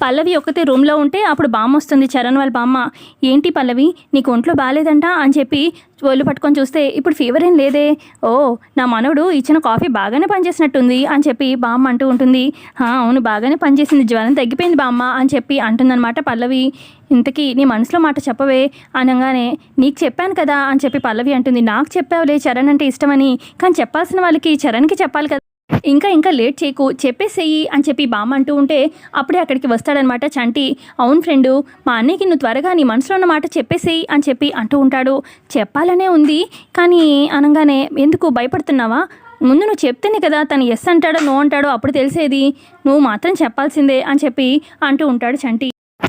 పల్లవి ఒకతే రూమ్లో ఉంటే అప్పుడు బామ్మ వస్తుంది. చరణ్ వాళ్ళ బామ్మ ఏంటి పల్లవి నీకు ఒంట్లో బాగాలేదంట అని చెప్పి ఒళ్ళు పట్టుకొని చూస్తే ఇప్పుడు ఫీవర్ ఏం లేదే? ఓ నా మనవడు ఇచ్చిన కాఫీ బాగానే పనిచేసినట్టుంది. అని చెప్పి బామ్మ అంటూ ఉంటుంది. అవును బాగానే పనిచేసింది. జ్వరం తగ్గిపోయింది బామ్మ. అని చెప్పి అంటుందన్నమాట పల్లవి. ఇంతకీ నీ మనసులో మాట చెప్పవే? అనగానే నీకు చెప్పాను కదా అని చెప్పి పల్లవి అంటుంది. నాకు చెప్పావులే చరణ్ అంటే ఇష్టమని. కానీ చెప్పాల్సిన వాళ్ళకి చరణ్కి చెప్పాలి కదా. ఇంకా ఇంకా లేట్ చేయకు చెప్పేసేయి అని చెప్పి బామ్మ అంటూ ఉంటే అప్పుడే అక్కడికి వస్తాడనమాట చంటి. అవును ఫ్రెండు మా అన్నయ్యకి నువ్వు త్వరగా నీ మనసులో ఉన్న మాట చెప్పేసేయి అని చెప్పి అంటూ ఉంటాడు. చెప్పాలనే ఉంది కానీ అనగానే ఎందుకు భయపడుతున్నావా? ముందు నువ్వు చెప్తేనే కదా తను ఎస్ అంటాడో నో అంటాడో అప్పుడు తెలిసేది. నువ్వు మాత్రం చెప్పాల్సిందే అని చెప్పి అంటూ ఉంటాడు చంటి.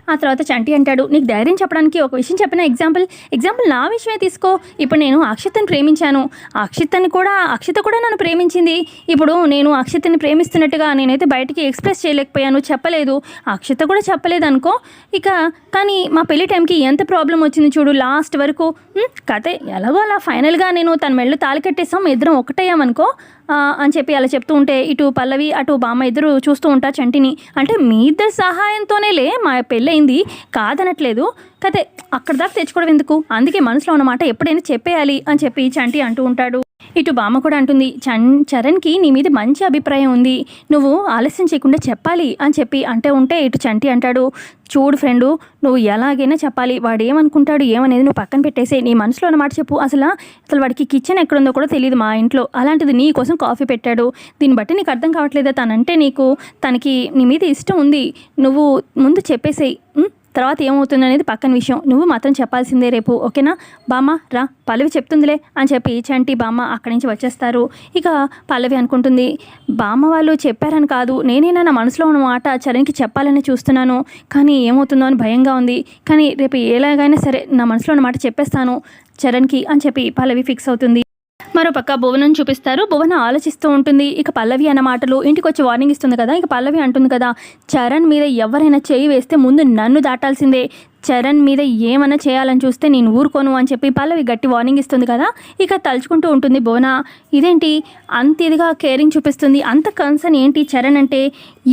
ఆ తర్వాత చంటి అంటాడు నీకు ధైర్యం చెప్పడానికి ఒక విషయం చెప్పిన ఎగ్జాంపుల్ ఎగ్జాంపుల్ నా విషయమే తీసుకో. ఇప్పుడు నేను అక్షితని ప్రేమించాను. అక్షితని కూడా అక్షిత కూడా నన్ను ప్రేమించింది. ఇప్పుడు నేను అక్షితని ప్రేమిస్తున్నట్టుగా నేనైతే బయటికి ఎక్స్ప్రెస్ చేయలేకపోయాను చెప్పలేదు. అక్షిత కూడా చెప్పలేదు అనుకో ఇక కానీ మా పెళ్ళి టైంకి ఎంత ప్రాబ్లం వచ్చింది చూడు లాస్ట్ వరకు. కథ ఎలాగో అలా ఫైనల్గా నేను తన మెళ్ళు తాలి కట్టేసాం ఇద్దరం ఒకటయ్యామనుకో అని చెప్పి అలా చెప్తూ ఉంటే ఇటు పల్లవి అటు బామ్మ ఇద్దరు చూస్తూ ఉంటారు చంటిని. అంటే మీ ఇద్దరు సహాయంతోనేలే మా పెళ్ళయింది కాదనట్లేదు. కదే అక్కడ దాకా తెచ్చుకోవడం ఎందుకు? అందుకే మనసులో ఉన్నమాట ఎప్పుడైనా చెప్పేయాలి అని చెప్పి చంటి అంటూ ఉంటాడు. ఇటు బామ్మ కూడా అంటుంది చన్ చరణ్కి నీ మీద మంచి అభిప్రాయం ఉంది. నువ్వు ఆలస్యం చేయకుండా చెప్పాలి అని చెప్పి అంటే ఉంటే ఇటు చంటి అంటాడు చూడు ఫ్రెండు నువ్వు ఎలాగైనా చెప్పాలి. వాడు ఏమనుకుంటాడు ఏమనేది నువ్వు పక్కన పెట్టేసే నీ మనసులో ఉన్న మాట చెప్పు. అసలు అసలు వాడికి కిచెన్ ఎక్కడుందో కూడా తెలియదు మా ఇంట్లో. అలాంటిది నీ కోసం కాఫీ పెట్టాడు. దీన్ని బట్టి నీకు అర్థం కావట్లేదా? తనంటే నీకు తనకి నీ మీద ఇష్టం ఉంది. నువ్వు ముందు చెప్పేసేయి. తర్వాత ఏమవుతుంది అనేది పక్కన విషయం. నువ్వు మాత్రం చెప్పాల్సిందే రేపు ఓకేనా? బామ్మ రా. పల్లవి చెప్తుందిలే అని చెప్పి చంటి బామ్మ అక్కడి నుంచి వచ్చేస్తారు. ఇక పల్లవి అనుకుంటుంది బామ్మ వాళ్ళు చెప్పారని కాదు. నేనైనా నా మనసులో ఉన్న మాట చరణ్కి చెప్పాలని చూస్తున్నాను. కానీ ఏమవుతుందో అని భయంగా ఉంది. కానీ రేపు ఎలాగైనా సరే నా మనసులో ఉన్న మాట చెప్పేస్తాను చరణ్కి అని చెప్పి పల్లవి ఫిక్స్ అవుతుంది. మరోపక్క భువనం చూపిస్తారు. భువన ఆలోచిస్తూ ఉంటుంది. ఇక పల్లవి అన్న మాటలు ఇంటికి వచ్చి వార్నింగ్ ఇస్తుంది కదా. ఇక పల్లవి అంటుంది కదా చరణ్ మీద ఎవరైనా చేయి వేస్తే ముందు నన్ను దాటాల్సిందే. చరణ్ మీద ఏమైనా చేయాలని చూస్తే నేను ఊరుకోను అని చెప్పి పల్లవి గట్టి వార్నింగ్ ఇస్తుంది కదా. ఇక తలుచుకుంటూ ఉంటుంది భువన ఇదేంటి? అంత ఇదిగా కేరింగ్ చూపిస్తుంది. అంత కన్సర్న్ ఏంటి చరణ్ అంటే?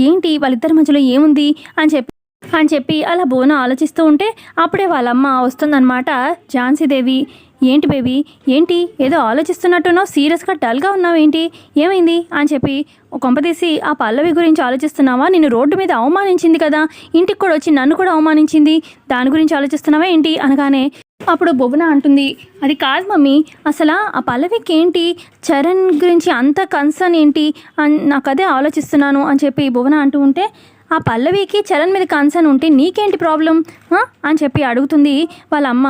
ఏంటి? వాళ్ళిద్దరి మధ్యలో ఏముంది? అని చెప్పి అని చెప్పి అలా భువన ఆలోచిస్తూ ఉంటే అప్పుడే వాళ్ళమ్మ వస్తుందన్నమాట. ఝాన్సీదేవి ఏంటి బేబీ? ఏంటి? ఏదో ఆలోచిస్తున్నట్టున్నావు? సీరియస్గా డల్గా ఉన్నావు ఏంటి? ఏమైంది? అని చెప్పి ఒక కొంపదీసి ఆ పల్లవి గురించి ఆలోచిస్తున్నావా? నిన్ను రోడ్డు మీద అవమానించింది కదా. ఇంటికి కూడా వచ్చి నన్ను కూడా అవమానించింది. దాని గురించి ఆలోచిస్తున్నావా ఏంటి? అనగానే అప్పుడు బొబున అంటుంది అది కాదు మమ్మీ. అసలు ఆ పల్లవికి ఏంటి? చరణ్ గురించి అంత కన్సర్న్ ఏంటి? అని నాకు అదే ఆలోచిస్తున్నాను. అని చెప్పి భువన అంటూ ఉంటే ఆ పల్లవికి చరణ్ మీద కన్సర్న్ ఉంటే నీకేంటి ప్రాబ్లం అని చెప్పి అడుగుతుంది వాళ్ళ అమ్మ.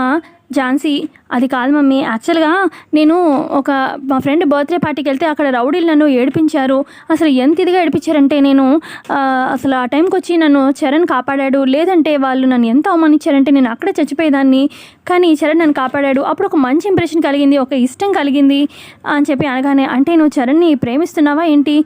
ఝాన్సీ అది కాదు మమ్మీ. యాక్చువల్గా నేను ఒక మా ఫ్రెండ్ బర్త్డే పార్టీకి వెళ్తే అక్కడ రౌడీలు నన్ను ఏడిపించారు. అసలు ఎంత ఇదిగా ఏడిపించారంటే నేను అసలు ఆ టైంకి వచ్చి నన్ను చరణ్ కాపాడాడు. లేదంటే వాళ్ళు నన్ను ఎంత అవమానించారంటే నేను అక్కడే చచ్చిపోయేదాన్ని. కానీ చరణ్ నన్ను కాపాడాడు. అప్పుడు ఒక మంచి ఇంప్రెషన్ కలిగింది ఒక ఇష్టం కలిగింది అని చెప్పి అనగానే అంటే నువ్వు చరణ్ని ప్రేమిస్తున్నావా ఏంటి?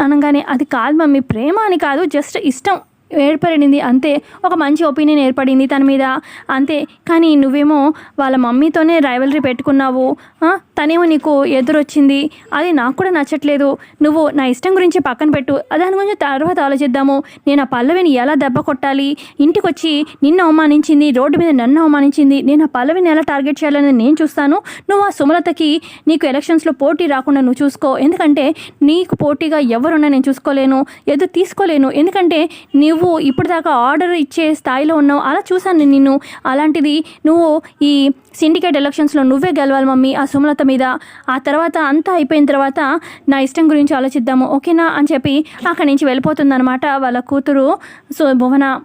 అనగానే అది కాదు మమ్మీ ప్రేమ అని కాదు జస్ట్ ఇష్టం. ఏర్పడింది అంతే ఒక మంచి ఒపీనియన్ ఏర్పడింది తన మీద. అంతే కానీ నువ్వేమో వాళ్ళ మమ్మీతోనే రైవలరీ పెట్టుకున్నావు తనేమో నీకు ఎదురొచ్చింది? అది నాకు కూడా నచ్చట్లేదు. నువ్వు నా ఇష్టం గురించి పక్కన పెట్టు. దాని గురించి తర్వాత ఆలోచిద్దాము. నేను ఆ పల్లవిని ఎలా దెబ్బ కొట్టాలి? ఇంటికి వచ్చి నిన్ను అవమానించింది రోడ్డు మీద నన్ను అవమానించింది. నేను ఆ పల్లవిని ఎలా టార్గెట్ చేయాలని నేను చూస్తాను. నువ్వు ఆ సుమలతకి నీకు ఎలక్షన్స్లో పోటీ రాకుండా నువ్వు చూసుకో. ఎందుకంటే నీకు పోటీగా ఎవరున్నా నేను చూసుకోలేను ఎదురు తీసుకోలేను. ఎందుకంటే నువ్వు ఇప్పటిదాకా ఆర్డర్ ఇచ్చే స్థాయిలో ఉన్నావు. అలా చూశాను నిన్ను. అలాంటిది నువ్వు ఈ సిండికేట్ ఎలక్షన్స్లో నువ్వే గెలవాలి మమ్మీ. ఆ సుమలత మీద. ఆ తర్వాత అంతా అయిపోయిన తర్వాత నా ఇష్టం గురించి ఆలోచిద్దాము ఓకేనా అని చెప్పి అక్కడి నుంచి వెళ్ళిపోతుందన్నమాట వాళ్ళ కూతురు సో భువన.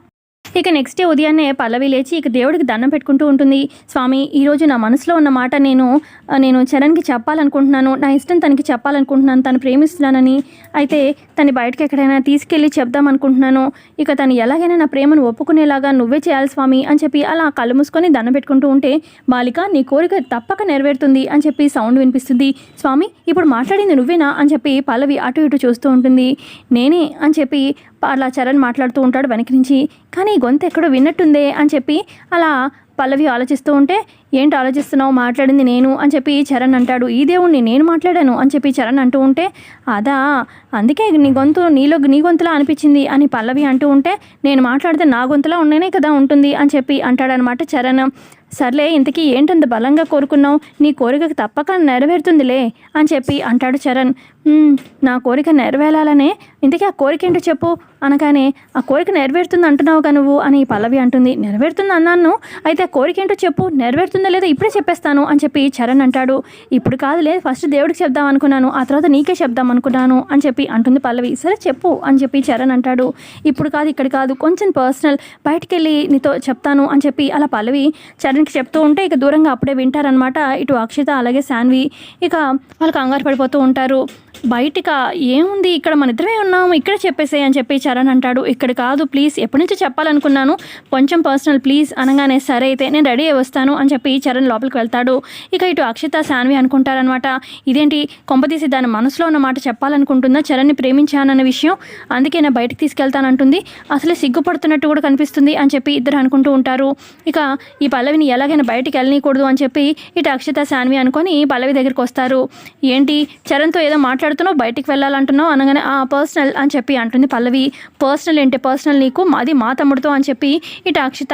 ఇక నెక్స్ట్ డే ఉదయాన్నే పల్లవి లేచి ఇక దేవుడికి దండం పెట్టుకుంటూ ఉంటుంది. స్వామి ఈరోజు నా మనసులో ఉన్న మాట నేను నేను చరణ్కి చెప్పాలనుకుంటున్నాను. నా ఇష్టం తనకి చెప్పాలనుకుంటున్నాను. తను ప్రేమిస్తున్నానని అయితే తను బయటకి ఎక్కడైనా తీసుకెళ్ళి చెప్దాం అనుకుంటున్నాను. ఇక తను ఎలాగైనా నా ప్రేమను ఒప్పుకునేలాగా నువ్వే చేయాలి స్వామి అని చెప్పి అలా కళ్ళు మూసుకొని దండం పెట్టుకుంటూ ఉంటే బాలిక నీ కోరిక తప్పక నెరవేరుతుంది అని చెప్పి సౌండ్ వినిపిస్తుంది. స్వామి ఇప్పుడు మాట్లాడింది నువ్వేనా? అని చెప్పి పల్లవి అటు ఇటు చూస్తూ ఉంటుంది. నేనే అని చెప్పి అలా చరణ్ మాట్లాడుతూ ఉంటాడు వెనక నుంచి. కానీ గొంత గొంతు ఎక్కడో విన్నట్టుందే అని చెప్పి అలా పల్లవి ఆలోచిస్తూ ఉంటే ఏంటి ఆలోచిస్తున్నావు? మాట్లాడింది నేను అని చెప్పి చరణ్ అంటాడు. ఈ దేవుణ్ణి నేను మాట్లాడాను అని చెప్పి చరణ్ అంటూ ఉంటే అదా అందుకే నీ గొంతు నీలో నీ గొంతులా అనిపించింది అని పల్లవి అంటూ ఉంటే నేను మాట్లాడితే నా గొంతులా ఉండేనే కదా ఉంటుంది అని చెప్పి అంటాడనమాట చరణ్. సర్లే ఇంతకీ ఏంటంత బలంగా కోరుకున్నావు? నీ కోరికకు తప్పక నెరవేరుతుందిలే అని చెప్పి అంటాడు చరణ్. నా కోరిక నెరవేరాలనే. ఇంతకీ ఆ కోరిక ఏంటో చెప్పు. అనగానే ఆ కోరిక నెరవేరుతుంది అంటున్నావుగా నువ్వు అని పల్లవి అంటుంది. నెరవేరుతుంది అన్నాను. అయితే ఆ కోరిక ఏంటో చెప్పు. నెరవేరుతుందో లేదో ఇప్పుడే చెప్పేస్తాను అని చెప్పి చరణ్ అంటాడు. ఇప్పుడు కాదులే ఫస్ట్ దేవుడికి చెప్దాం అనుకున్నాను. ఆ తర్వాత నీకే చెప్దాం అనుకున్నాను అని చెప్పి అంటుంది పల్లవి. సరే చెప్పు అని చెప్పి చరణ్ అంటాడు. ఇప్పుడు కాదు ఇక్కడ కాదు. కొంచెం పర్సనల్. బయటికి వెళ్ళి నీతో చెప్తాను అని చెప్పి అలా పల్లవి చరణ్కి చెప్తూ ఉంటే ఇక దూరంగా అప్పుడే వింటారనమాట ఇటు అక్షిత అలాగే శాన్వి. ఇక వాళ్ళు కంగారు పడిపోతూ ఉంటారు. బయటిక ఏముంది? ఇక్కడ మన ఇద్దరమే ఉన్నాము ఇక్కడ చెప్పేసే అని చెప్పి చరణ్ అంటాడు. ఇక్కడ కాదు ప్లీజ్ ఎప్పటి నుంచి చెప్పాలనుకున్నాను? కొంచెం పర్సనల్ ప్లీజ్ అనగానే సరే అయితే నేను రెడీ అయి వస్తాను అని చెప్పి చరణ్ లోపలికి వెళ్తాడు. ఇక ఇటు అక్షిత శాన్వి అనుకుంటారనమాట ఇదేంటి? కొంపతీసి దాని మనసులో ఉన్న మాట చెప్పాలనుకుంటుందా? చరణ్ని ప్రేమించానన్న విషయం? అందుకే నేను బయటకు తీసుకెళ్తానంటుంది. అసలే సిగ్గుపడుతున్నట్టు కూడా కనిపిస్తుంది అని చెప్పి ఇద్దరు అనుకుంటూ ఉంటారు. ఇక ఈ పల్లవిని ఎలాగైనా బయటికి వెళ్ళనీయకూడదు అని చెప్పి ఇటు అక్షిత శాన్వి అనుకొని పల్లవి దగ్గరికి వస్తారు. ఏంటి? చరణ్తో ఏదో మాట్లాడుతున్నావు బయటికి వెళ్ళాలంటున్నావు అనగానే ఆ పర్సనల్ అని చెప్పి అంటుంది పల్లవి. పర్సనల్ ఏంటి? పర్సనల్ నీకు? అది మా తమ్ముడితో అని చెప్పి ఇటు అక్షిత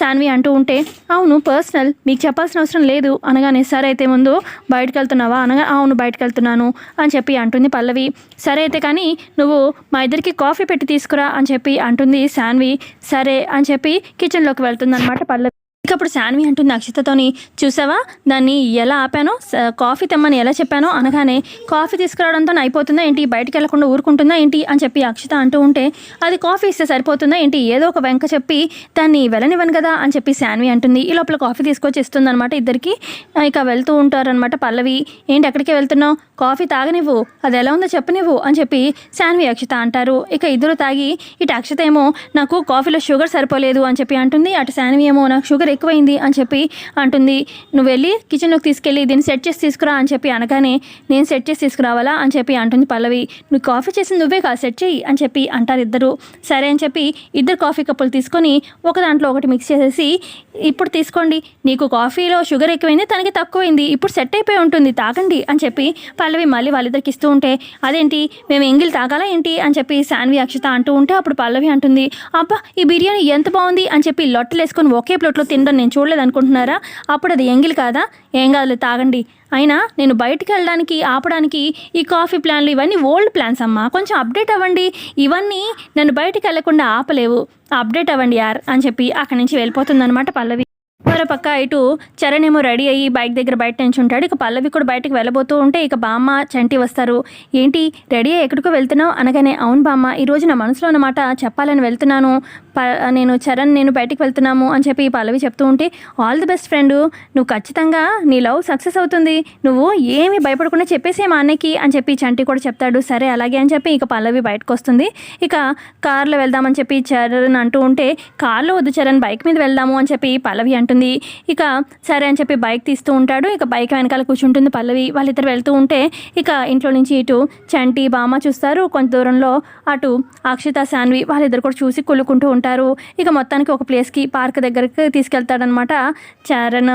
శాన్వి అంటూ ఉంటే అవును పర్సనల్ మీకు చెప్పాల్సిన అవసరం లేదు అనగానే సరే అయితే ముందు బయటకు వెళ్తున్నావా? అనగా అవును బయటకు వెళ్తున్నాను అని చెప్పి అంటుంది పల్లవి. సరే అయితే కానీ నువ్వు మా ఇద్దరికి కాఫీ పెట్టి తీసుకురా అని చెప్పి అంటుంది శాన్వి. సరే అని చెప్పి కిచెన్లోకి వెళ్తుంది అనమాట పల్లవి. ఇక అప్పుడు శాన్వి అంటుంది అక్షితతోని చూసావా? దాన్ని ఎలా ఆపానో? కాఫీ తెమ్మని ఎలా చెప్పానో అనగానే కాఫీ తీసుకురావడంతో అయిపోతుందా ఏంటి? బయటికి వెళ్ళకుండా ఊరుకుంటుందా ఏంటి? అని చెప్పి అక్షిత అంటూ ఉంటే అది కాఫీ ఇస్తే సరిపోతుందా ఏంటి? ఏదో ఒక వెంక చెప్పి దాన్ని వెళ్ళనివ్వను కదా అని చెప్పి శాన్వి అంటుంది. ఈ లోపల కాఫీ తీసుకొచ్చి ఇస్తుంది అనమాట ఇద్దరికి ఇక వెళ్తూ ఉంటారనమాట పల్లవి. ఏంటి ఎక్కడికి వెళ్తున్నావు? కాఫీ తాగనివ్వు. అది ఎలా ఉందో చెప్పనివ్వు అని చెప్పి శాన్వి అక్షిత అంటారు. ఇక ఇద్దరు తాగి ఇటు అక్షిత ఏమో నాకు కాఫీలో షుగర్ సరిపోలేదు అని చెప్పి అంటుంది. అటు శాన్వి ఏమో నాకు షుగర్ ఎక్కువైంది అని చెప్పి అంటుంది. నువ్వు వెళ్ళి కిచెన్లోకి తీసుకెళ్ళి దీన్ని సెట్ చేసి తీసుకురా అని చెప్పి అనగానే నేను సెట్ చేసి తీసుకురావాలా? అని చెప్పి అంటుంది పల్లవి. నువ్వు కాఫీ చేసి నువ్వే కాదు సెట్ చేయి అని చెప్పి అంటారు ఇద్దరు. సరే అని చెప్పి ఇద్దరు కాఫీ కప్పులు తీసుకొని ఒక దాంట్లో ఒకటి మిక్స్ చేసేసి ఇప్పుడు తీసుకోండి నీకు కాఫీలో షుగర్ ఎక్కువైంది తనకి తక్కువైంది ఇప్పుడు సెట్ అయిపోయి ఉంటుంది తాగండి అని చెప్పి పల్లవి మళ్ళీ వాళ్ళిద్దరికి ఇస్తూ ఉంటే అదేంటి మేము ఎంగిల్ తాగాలా ఏంటి? అని చెప్పి శాన్వి అక్షిత అంటూ ఉంటే అప్పుడు పల్లవి అంటుంది అబ్బా ఈ బిర్యానీ ఎంత బాగుంది? అని చెప్పి లొట్టలు వేసుకొని ఒకే ప్లేట్లో తినడం నేను చూడలేదు అనుకుంటున్నారా అప్పుడు అది ఎంగిల్ కాదా? ఏం కాదులే తాగండి. అయినా నేను బయటికి వెళ్ళడానికి ఆపడానికి ఈ కాఫీ ప్లాన్లు ఇవన్నీ ఓల్డ్ ప్లాన్స్ అమ్మా. కొంచెం అప్డేట్ అవ్వండి. ఇవన్నీ నన్ను బయటికి వెళ్ళకుండా ఆపలేవు. అప్డేట్ అవ్వండి యార్ అని చెప్పి అక్కడి నుంచి వెళ్ళిపోతుందన్నమాట పల్లవి. మరోపక్క ఇటు చరణ్ ఏమో రెడీ అయ్యి బైక్ దగ్గర బయట నించుంటాడు. ఇక పల్లవి కూడా బయటకు వెళ్ళబోతూ ఉంటే ఇక బామ్మ చంటి వస్తారు. ఏంటి రెడీ అయ్యి ఎక్కడికో వెళ్తున్నావు? అనగానే అవును బామ్మ ఈ రోజు నా మనసులో అన్నమాట చెప్పాలని వెళ్తున్నాను. ప నేను చరణ్ నేను బయటకు వెళ్తున్నాము అని చెప్పి పల్లవి చెప్తూ ఉంటే ఆల్ ది బెస్ట్ ఫ్రెండ్ నువ్వు ఖచ్చితంగా నీ లవ్ సక్సెస్ అవుతుంది. నువ్వు ఏమీ భయపడకుండా చెప్పేసే మా అన్నకి అని చెప్పి చంటి కూడా చెప్తాడు. సరే అలాగే అని చెప్పి ఇక పల్లవి బయటకు వస్తుంది. ఇక కార్లో వెళ్దామని చెప్పి చరణ్ అంటూ ఉంటే కార్లో వద్దు చరణ్ బైక్ మీద వెళ్దాము అని చెప్పి పల్లవి అంటూ ఉంటుంది. ఇక సరే అని చెప్పి బైక్ తీస్తూ ఉంటాడు. ఇక బైక్ వెనకాల కూర్చుంటుంది పల్లవి. వాళ్ళిద్దరు వెళ్తూ ఉంటే ఇక ఇంట్లో నుంచి ఇటు చంటి బామ్మ చూస్తారు. కొంత దూరంలో అటు అక్షిత శాన్వి వాళ్ళిద్దరు కూడా చూసి కొలుకుంటూ ఉంటారు. ఇక మొత్తానికి ఒక ప్లేస్కి పార్క్ దగ్గరికి తీసుకెళ్తాడనమాట చరణ్.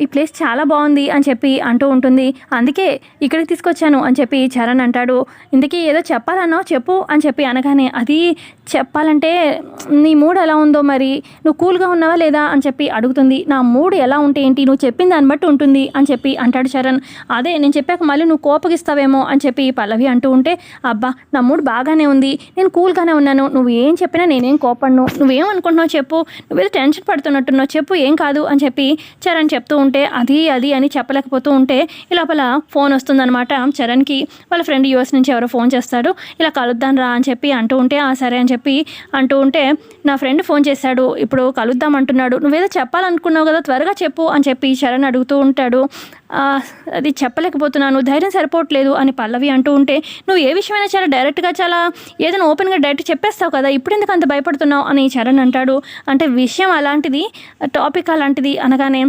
ఈ ప్లేస్ చాలా బాగుంది అని చెప్పి అంటూ ఉంటుంది. అందుకే ఇక్కడికి తీసుకొచ్చాను అని చెప్పి చరణ్ అంటాడు. ఇందుకీ ఏదో చెప్పాలన్నావు చెప్పు అని చెప్పి అనగానే అది చెప్పాలంటే నీ మూడ్ ఎలా ఉందో మరి? నువ్వు కూల్గా ఉన్నావా లేదా అని చెప్పి అడుగుతుంది. నా మూడ్ ఎలా ఉంటే ఏంటి? నువ్వు చెప్పిన దాన్ని బట్టి ఉంటుంది అని చెప్పి అంటాడు చరణ్. అదే నేను చెప్పాక మళ్ళీ నువ్వు కోపగిస్తావేమో అని చెప్పి పల్లవి అంటూ ఉంటే అబ్బా నా మూడ్ బాగానే ఉంది. నేను కూల్గానే ఉన్నాను. నువ్వు ఏం చెప్పినా నేనేం కోపడ్ను నువ్వేం అనుకుంటున్నావు చెప్పు. నువ్వేదో టెన్షన్ పడుతున్నట్టున్నావు చెప్పు. ఏం కాదు అని చెప్పి చరణ్ చెప్తూ ఉంటే అది అది అని చెప్పలేకపోతూ ఉంటే ఈ లోపల ఫోన్ వస్తుందన్నమాట చరణ్కి. వాళ్ళ ఫ్రెండ్ యూఎస్ నుంచి ఎవరో ఫోన్ చేస్తాడు. ఇలా కలుద్దాం రా అని చెప్పి అంటూ ఉంటే ఆ సరే అని చెప్పి అంటూ ఉంటే నా ఫ్రెండ్ ఫోన్ చేశాడు. ఇప్పుడు కలుద్దాం అంటున్నాడు. నువ్వేదో చెప్పాలనుకున్నావు కదా త్వరగా చెప్పు అని చెప్పి చరణ్ అడుగుతూ ఉంటాడు. అది చెప్పలేకపోతున్నాను. ధైర్యం సరిపోవట్లేదు అని పల్లవి అంటూ ఉంటే నువ్వు ఏ విషయమైనా చాలా డైరెక్ట్గా చాలా ఏదైనా ఓపెన్గా డైరెక్ట్ చెప్పేస్తావు కదా ఇప్పుడు ఎందుకు అంత భయపడుతున్నావు అని చరణ్ అంటాడు. అంటే విషయం అలాంటిది టాపిక్ అలాంటిది అనగానే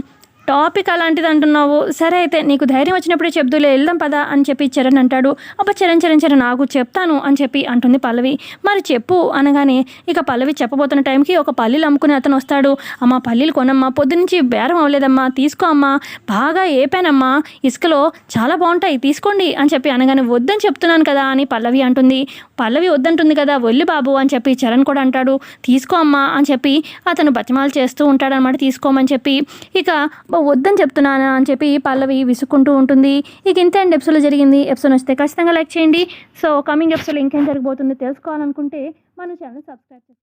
టాపిక్ అలాంటిది అంటున్నావు. సరే అయితే నీకు ధైర్యం వచ్చినప్పుడే చెప్దులే వెళ్దాం పదా అని చెప్పి చరణ్ అంటాడు. అప్ప చరణ్ చరణ్ చరణ్ నాకు చెప్తాను అని చెప్పి అంటుంది పల్లవి. మరి చెప్పు అనగానే ఇక పల్లవి చెప్పబోతున్న టైంకి ఒక పల్లీలు అమ్ముకునే అతను వస్తాడు. అమ్మ పల్లీలు కొనమ్మా పొద్దునుంచి బేరం అవ్వలేదమ్మా తీసుకో అమ్మా బాగా ఏపానమ్మా ఇసుకలో చాలా బాగుంటాయి తీసుకోండి అని చెప్పి అనగానే వద్దని చెప్తున్నాను కదా అని పల్లవి అంటుంది. పల్లవి వద్దంటుంది కదా వెళ్ళి బాబు అని చెప్పి చరణ్ కూడా అంటాడు. తీసుకో అమ్మా అని చెప్పి అతను బతిమాలు చేస్తూ ఉంటాడనమాట తీసుకోమని చెప్పి. ఇక వద్దని చెప్తున్నానా అని చెప్పి పల్లవి విసుక్కుంటూ ఉంటుంది. ఇక ఇంత అండ్ ఎపిసోడ్లో జరిగింది. ఎపిసోడ్ వస్తే ఖచ్చితంగా లైక్ చేయండి. సో కమింగ్ ఎపిసోడ్ ఇంకేం జరగబోతుందో తెలుసుకోవాలనుకుంటే మన ఛానల్ సబ్స్క్రైబ్ చేసుకోండి